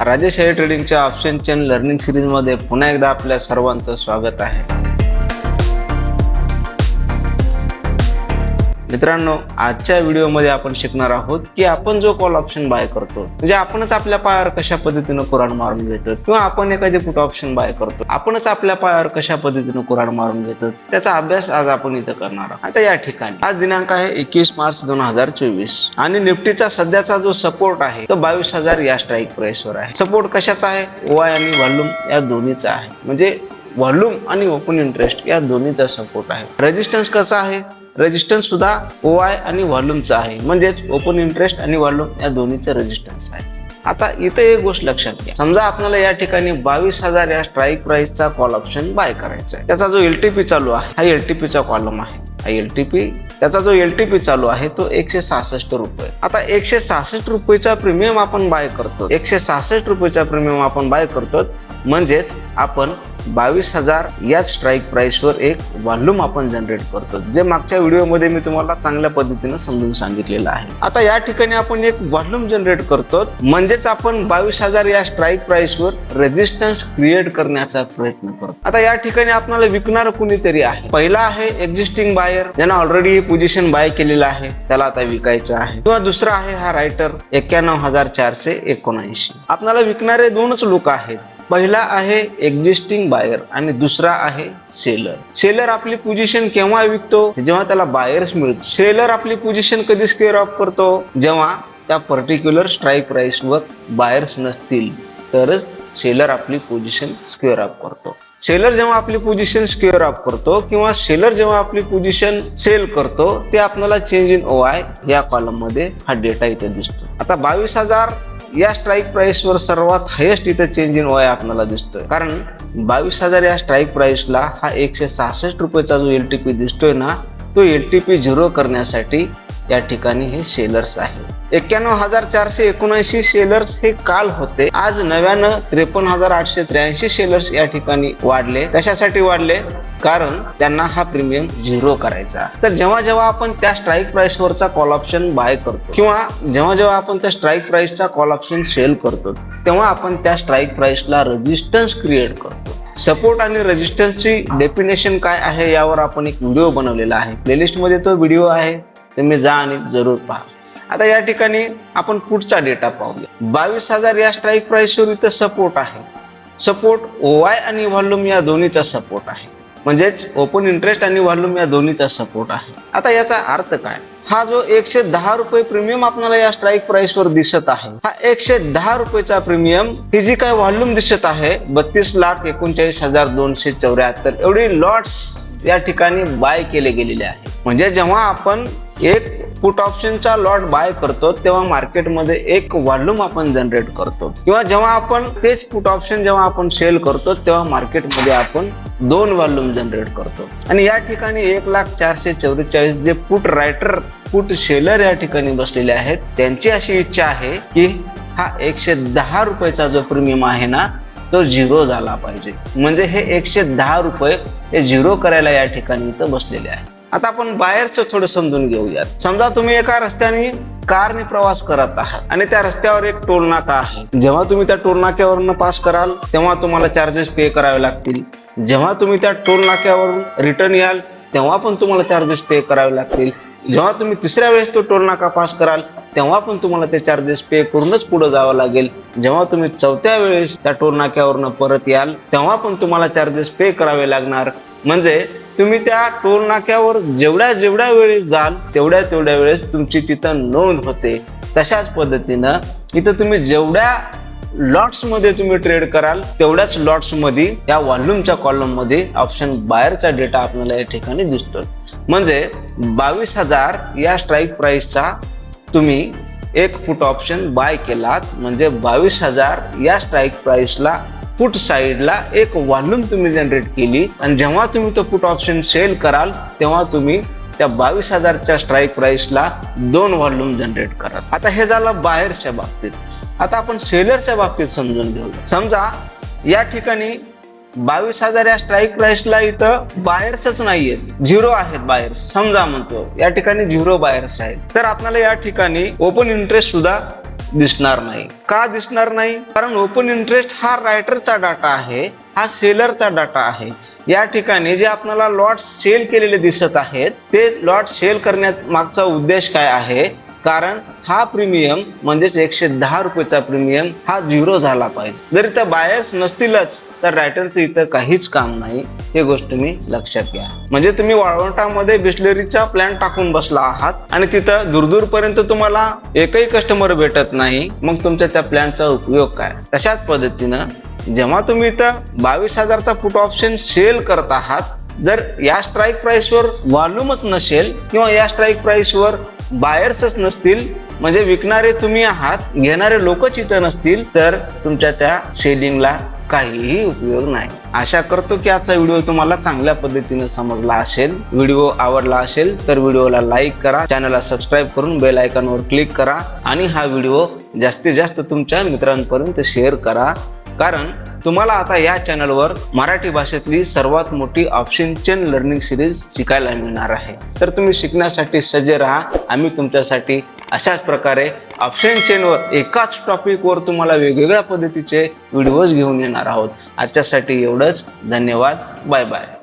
राजेश ट्रेडिंगच्या option chain learning सिरीजमध्ये पुन्हा एकदा आपल्या सर्वांचं स्वागत आहे. मित्रांनो आजच्या व्हिडिओमध्ये आपण शिकणार आहोत की आपण जो कॉल ऑप्शन बाय करतो म्हणजे आपणच आपल्या पायावर कशा पद्धतीनं कुराण मारून घेतो किंवा आपण एखादी पुट ऑप्शन बाय करतो आपणच आपल्या पायावर कशा पद्धतीनं कुराण मारून घेतो त्याचा अभ्यास आज आपण इथं करणार आहोत. आता या ठिकाणी आज दिनांक आहे एकवीस मार्च दोन हजार चोवीस आणि निफ्टीचा सध्याचा जो सपोर्ट आहे तो बावीस हजार या स्ट्राईक प्राइसवर आहे. सपोर्ट कशाचा आहे? ओआय आणि व्हॉल्यूम या दोन्हीचा आहे. म्हणजे व्हॉल्यूम आणि ओपन इंटरेस्ट या दोन्हीचा सपोर्ट आहे. रेजिस्टन्स कसा आहे? रेजिस्टन्स सुद्धा ओ आय आणि व्हॉल्यूमचा आहे. म्हणजेच ओपन इंटरेस्ट आणि व्हॉल्यूम या दोन्हीचा रेजिस्टन्स आहे. आता इथं एक गोष्ट लक्षात घ्या. समजा आपल्याला या ठिकाणी बावीस हजार या स्ट्राईक प्राइसचा कॉल ऑप्शन बाय करायचा आहे. त्याचा जो एलटीपी चालू आहे हा एलटीपीचा कॉलम आहे. हा एलटीपी त्याचा जो एलटीपी चालू आहे तो एकशे सहासष्ट रुपये. आता एकशे सहासष्ट रुपयेचा प्रीमियम आपण बाय करतो एकशे सहासष्ट रुपयेचा प्रीमियम आपण बाय करतो म्हणजेच आपण बावीस हजार या स्ट्राईक प्राईसवर एक व्हॉल्यूम आपण जनरेट करतो. जे मागच्या व्हिडिओमध्ये मी तुम्हाला चांगल्या पद्धतीनं समजून सांगितलेलं आहे. आता या ठिकाणी आपण एक व्हॉल्यूम जनरेट करतो. म्हणजेच आपण बावीस हजार या स्ट्राईक प्राईसवर रेजिस्टन्स क्रिएट करण्याचा प्रयत्न करतो. आता या ठिकाणी आपल्याला विकणार कुणीतरी आहे. पहिला आहे एक्झिस्टिंग बायर ज्यांना ऑलरेडी ही पोझिशन बाय केलेलं आहे. त्याला आता विकायचं आहे. किंवा दुसरा आहे हा रायटर एक्क्याण्णव हजार चारशे एकोणऐंशी. आपल्याला विकणारे दोनच लोक आहेत. पहिला आहे एक्झिस्टिंग बायर आणि दुसरा आहे सेलर सेलर आपली पोझिशन केव्हा विकतो? जेव्हा त्याला बायर्स मिळतो. सेलर आपली पोझिशन कधी स्केअर ऑफ करतो? जेव्हा त्या पर्टिक्युलर स्ट्राईक प्राइसवर बायर्स नसतील तरच सेलर आपली पोझिशन स्क्वेअर अप करतो. सेलर जेव्हा आपली पोझिशन स्क्वेअर अप करतो किंवा सेलर जेव्हा आपली पोझिशन सेल करतो ते आपल्याला चेंज इन ओ आय या कॉलममध्ये हा डेटा इथे दिसतो. आता बावीस हजार या स्ट्राईक प्राईसवर सर्वात हायेस्ट इथं चेंज इन ओय आपल्याला दिसतोय. कारण बावीस हजार या स्ट्राईक प्राईसला हा एकशे सहासष्ट रुपयेचा जो एल टी पी दिसतोय ना तो एल टी पी झिरो करण्यासाठी या ठिकाणी हे सेलर्स आहे. एक्क्याण्णव हजार चारशे एकोणऐंशी सेलर्स हे काल होते. आज नव्यानं त्रेपन्न हजार आठशे त्र्याऐंशी सेलर्स या ठिकाणी वाढले. कशासाठी वाढले? कारण त्यांना हा प्रीमियम झिरो करायचा. तर जेव्हा जेव्हा आपण त्या स्ट्राईक प्राइस वरचा कॉल ऑप्शन बाय करतो किंवा जेव्हा जेव्हा आपण त्या स्ट्राईक प्राइसचा कॉल ऑप्शन सेल करतो तेव्हा आपण त्या स्ट्राईक प्राइसला रेजिस्टन्स क्रिएट करतो. सपोर्ट आणि रेजिस्टन्सची डेफिनेशन काय आहे यावर आपण एक व्हिडिओ बनवलेला आहे. प्लेलिस्टमध्ये तो व्हिडिओ आहे तुम्ही जा आणि जरूर पहा. आता या ठिकाणी आपण पुढचा डेटा पाहूया. बावीस हजार या स्ट्राईक प्राइसवर इथं सपोर्ट आहे. सपोर्ट ओ आय आणि व्हॉल्यूम या दोन्हीचा सपोर्ट आहे. म्हणजेच ओपन इंटरेस्ट आणि व्हॉल्यूम या दोन्हीचा सपोर्ट आहे. आता याचा अर्थ काय? हा जो एकशे दहा रुपये प्रीमियम आपल्याला या स्ट्राईक प्राइसवर दिसत आहे हा एकशे दहा रुपयेचा प्रीमियम ही जी काय व्हॉल्यूम दिसत आहे बत्तीस लाख एकोणचाळीस हजार दोनशे चौऱ्याहत्तर एवढी लॉट्स या ठिकाणी बाय केले गेलेले आहे. म्हणजे जेव्हा आपण एक पुट ऑप्शनचा लॉट बाय करतो तेव्हा मार्केटमध्ये एक व्हॉल्यूम आपण जनरेट करतो. किंवा जेव्हा आपण तेच पुट ऑप्शन जेव्हा आपण सेल करतो तेव्हा मार्केटमध्ये आपण दोन व्हॉल्यूम जनरेट करतो. आणि या ठिकाणी एक लाख चारशे चौवेचाळीस जे पुट रायटर पुट सेलर या ठिकाणी बसलेले आहेत त्यांची अशी इच्छा आहे की हा एकशे दहा रुपयाचा जो प्रीमियम आहे ना तो झिरो झाला पाहिजे. म्हणजे हे एकशे दहा रुपये हे झिरो करायला या ठिकाणी इथं बसलेले आहे आता आपण बाहेरचं थोडं समजून घेऊयात. समजा तुम्ही एका रस्त्याने कारने प्रवास करत आहात आणि त्या रस्त्यावर एक टोल नाका आहे. जेव्हा तुम्ही त्या टोल नाक्यावरून पास कराल तेव्हा तुम्हाला चार्जेस पे करावे लागतील. जेव्हा तुम्ही त्या टोल नाक्यावरून रिटर्न याल तेव्हा पण तुम्हाला चार्जेस पे करावे लागतील. जेव्हा तुम्ही तिसऱ्या वेळेस तो टोल नाका पास कराल तेव्हा पण तुम्हाला ते चार्जेस पे करूनच पुढे जावं लागेल. जेव्हा तुम्ही चौथ्या वेळेस त्या टोल नाक्यावरनं परत याल तेव्हा पण तुम्हाला चार्जेस पे करावे लागणार. म्हणजे तुम्ही त्या टोल नाक्यावर जेवढ्या जेवढ्या वेळेस जाल तेवढ्या तेवढ्या वेळेस तुमची तिथं नोंद होते. तशाच पद्धतीनं इथं तुम्ही जेवढ्या लॉट्समध्ये तुम्ही ट्रेड कराल तेवढ्याच लॉट्समध्ये या व्हॉल्यूमच्या कॉलममध्ये ऑप्शन बाहेरचा डेटा आपल्याला या ठिकाणी दिसतो म्हणजे बावीस हजार या स्ट्राईक प्राईसचा तुम्ही एक फूट ऑप्शन बाय केलात. म्हणजे बावीस हजार या स्ट्राईक प्राईसला पुट साईडला एक व्हॉल्यूम तुम्ही जनरेट केली आणि जेव्हा तुम्ही तो पुट ऑप्शन सेल कराल तेव्हा तुम्ही त्या बावीस हजारच्या स्ट्राईक प्राईसला दोन व्हॉल्यूम जनरेट कराल. आता हे झालं बाहेरच्या बाबतीत. आता आपण सेलरच्या बाबतीत समजून घेऊया. समजा या ठिकाणी बावीस हजार या स्ट्राईक प्राईसला इथं बायर्सच नाहीयेत झिरो आहेत बायर्स समजा म्हणतो या ठिकाणी झिरो बायर्स आहेत. तर आपल्याला या ठिकाणी ओपन इंटरेस्ट सुद्धा दिसणार नाही. का दिसणार नाही? कारण ओपन इंटरेस्ट हा रायटरचा डाटा आहे हा सेलरचा डाटा आहे. या ठिकाणी जे आपल्याला लॉट सेल केलेले दिसत आहेत ते लॉट सेल करण्यात मागचा उद्देश काय आहे? कारण हा प्रीमियम म्हणजेच एकशे दहा रुपयेचा प्रीमियम हा झिरो झाला पाहिजे. जर त्या बायस नसतीलच तर रायटरचं इथं काहीच काम नाही हे गोष्ट मी लक्षात घ्या. म्हणजे तुम्ही वाळवंटामध्ये बिस्लरीचा प्लॅन टाकून बसला आहात आणि तिथं दूरदूरपर्यंत तुम्हाला एकही कस्टमर भेटत नाही मग तुमच्या त्या प्लॅनचा उपयोग काय? तशाच पद्धतीनं जेव्हा तुम्ही इथं बावीस हजारचा फुट ऑप्शन सेल करत आहात जर या स्ट्राईक प्राइसवर व्हॉल्यूमच नसेल किंवा या स्ट्राईक प्राइसवर बायर्सच नसतील म्हणजे विकणारे तुम्ही आहात घेणारे लोकच इथं नसतील तर तुमच्या त्या सेलिंगला काहीही उपयोग नाही. आशा करतो की आजचा व्हिडिओ तुम्हाला चांगल्या पद्धतीने समजला असेल व्हिडिओ आवडला असेल तर व्हिडिओला लाईक करा चॅनलला सबस्क्राईब करून बेल आयकॉनवर क्लिक करा आणि हा व्हिडिओ जास्तीत जास्त तुमच्या मित्रांपर्यंत शेअर करा. कारण तुम्हाला आता या चॅनलवर मराठी भाषेतली सर्वात मोठी ऑप्शन चेन लर्निंग सिरीज शिकायला मिळणार आहे. तर तुम्ही शिकण्यासाठी सज्ज राहा. आम्ही तुमच्यासाठी अशाच प्रकारे ऑप्शन चेनवर एकाच टॉपिकवर तुम्हाला वेगवेगळ्या पद्धतीचे व्हिडिओज घेऊन येणार आहोत. आजच्यासाठी एवढंच. धन्यवाद. Bye bye